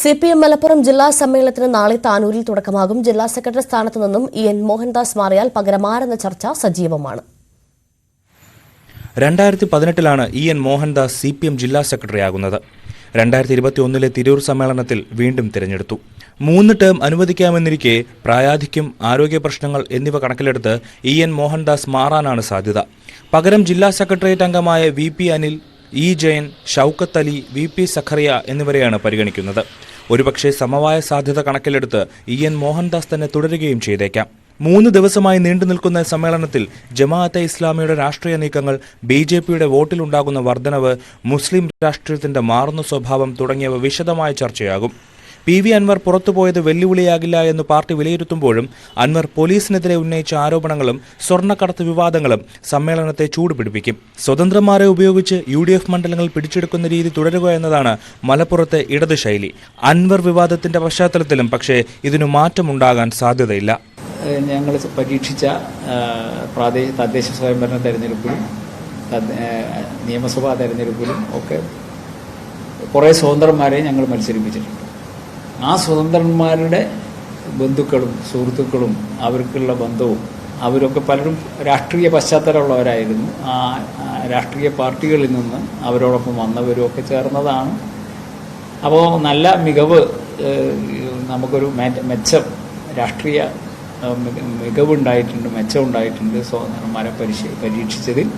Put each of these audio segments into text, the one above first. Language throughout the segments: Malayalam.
സി പി എം മലപ്പുറം ജില്ലാ സമ്മേളനത്തിന് നാളെ താനൂരിൽ തുടക്കമാകും. ജില്ലാ സെക്രട്ടറി സ്ഥാനത്ത് നിന്നും ഇ എൻ മോഹൻദാസ് മാറിയാൽ പകരമാരെന്ന ചർച്ച സജീവമാണ്. രണ്ടായിരത്തി പതിനെട്ടിലാണ് E N Mohandas C P M ജില്ലാ സെക്രട്ടറി ആകുന്നത് രണ്ടായിരത്തി ഇരുപത്തി ഒന്നിലെ തിരൂർ സമ്മേളനത്തിൽ വീണ്ടും തിരഞ്ഞെടുത്തു. മൂന്ന് ടേം അനുവദിക്കാമെന്നിരിക്കെ പ്രായാധിക്യം ആരോഗ്യ പ്രശ്നങ്ങൾ എന്നിവ കണക്കിലെടുത്ത് ഇ എൻ മോഹൻദാസ് മാറാനാണ് സാധ്യത. പകരം ജില്ലാ സെക്രട്ടേറിയറ്റ് അംഗമായ V P Anil E Jayan Shoukath Ali V P Sakhariya എന്നിവരെയാണ് പരിഗണിക്കുന്നത്. ഒരുപക്ഷെ സമവായ സാധ്യത കണക്കിലെടുത്ത് ഇ എൻ മോഹൻദാസ് തന്നെ തുടരുകയും ചെയ്തേക്കാം. മൂന്ന് ദിവസമായി നീണ്ടു നിൽക്കുന്ന സമ്മേളനത്തിൽ ജമാഅത്തെ ഇസ്ലാമിയുടെ രാഷ്ട്രീയ നീക്കങ്ങൾ ബി ജെ പിയുടെ വോട്ടിലുണ്ടാകുന്ന വർധനവ് മുസ്ലിം രാഷ്ട്രീയത്തിന്റെ മാറുന്ന സ്വഭാവം തുടങ്ങിയവ വിശദമായ ചർച്ചയാകും. പി വി അൻവർ പുറത്തുപോയത് വെല്ലുവിളിയാകില്ല എന്ന് പാർട്ടി വിലയിരുത്തുമ്പോഴും അൻവർ പോലീസിനെതിരെ ഉന്നയിച്ച ആരോപണങ്ങളും സ്വർണക്കടത്ത് വിവാദങ്ങളും സമ്മേളനത്തെ ചൂടുപിടിപ്പിക്കും. സ്വതന്ത്രന്മാരെ ഉപയോഗിച്ച് യു ഡി എഫ് മണ്ഡലങ്ങൾ പിടിച്ചെടുക്കുന്ന രീതി തുടരുക എന്നതാണ് മലപ്പുറത്തെ ഇടത് ശൈലി. അൻവർ വിവാദത്തിന്റെ പശ്ചാത്തലത്തിലും പക്ഷേ ഇതിനു മാറ്റമുണ്ടാകാൻ സാധ്യതയില്ല. ഞങ്ങൾ പരീക്ഷിച്ച പ്രാദേശിക തദ്ദേശ സ്വയംഭരണ തെരഞ്ഞെടുപ്പിലും നിയമസഭാ തെരഞ്ഞെടുപ്പിലും ഒക്കെ കുറേ സ്വതന്ത്രന്മാരെ ഞങ്ങൾ മത്സരിപ്പിച്ചിട്ടുണ്ട്. ആ സ്വതന്ത്രന്മാരുടെ ബന്ധുക്കളും സുഹൃത്തുക്കളും അവർക്കുള്ള ബന്ധവും അവരൊക്കെ പലരും രാഷ്ട്രീയ പശ്ചാത്തലമുള്ളവരായിരുന്നു. ആ രാഷ്ട്രീയ പാർട്ടികളിൽ നിന്ന് അവരോടൊപ്പം വന്നവരും ഒക്കെ ചേർന്നതാണ്. അപ്പോൾ നല്ല മികവ് നമുക്കൊരു മെച്ചം രാഷ്ട്രീയ മികവുണ്ടായിട്ടുണ്ട് മെച്ചമുണ്ടായിട്ടുണ്ട് സ്വതന്ത്രന്മാരെ പരിശീ പരീക്ഷിച്ചതിൽ.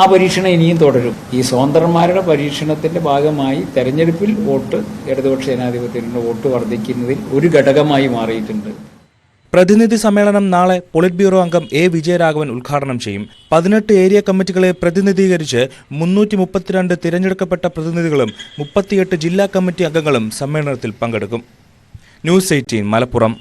ആ പരീക്ഷണം ഇനിയും തുടരും. ഈ സ്വതന്ത്രന്മാരുടെ പരീക്ഷണത്തിന്റെ ഭാഗമായി തെരഞ്ഞെടുപ്പിൽ വോട്ട് ഇടതുപക്ഷ ജനാധിപത്യത്തിന്റെ വോട്ട് വർദ്ധിക്കുന്നതിൽ ഒരു ഘടകമായി മാറിയിട്ടുണ്ട്. പ്രതിനിധി സമ്മേളനം നാളെ പൊളിറ്റ് ബ്യൂറോ അംഗം എ വിജയരാഘവൻ ഉദ്ഘാടനം ചെയ്യും. പതിനെട്ട് ഏരിയ കമ്മിറ്റികളെ പ്രതിനിധീകരിച്ച് മുന്നൂറ്റി മുപ്പത്തിരണ്ട് തിരഞ്ഞെടുക്കപ്പെട്ട പ്രതിനിധികളും മുപ്പത്തിയെട്ട് ജില്ലാ കമ്മിറ്റി അംഗങ്ങളും സമ്മേളനത്തിൽ പങ്കെടുക്കും. News eighteen Malappuram.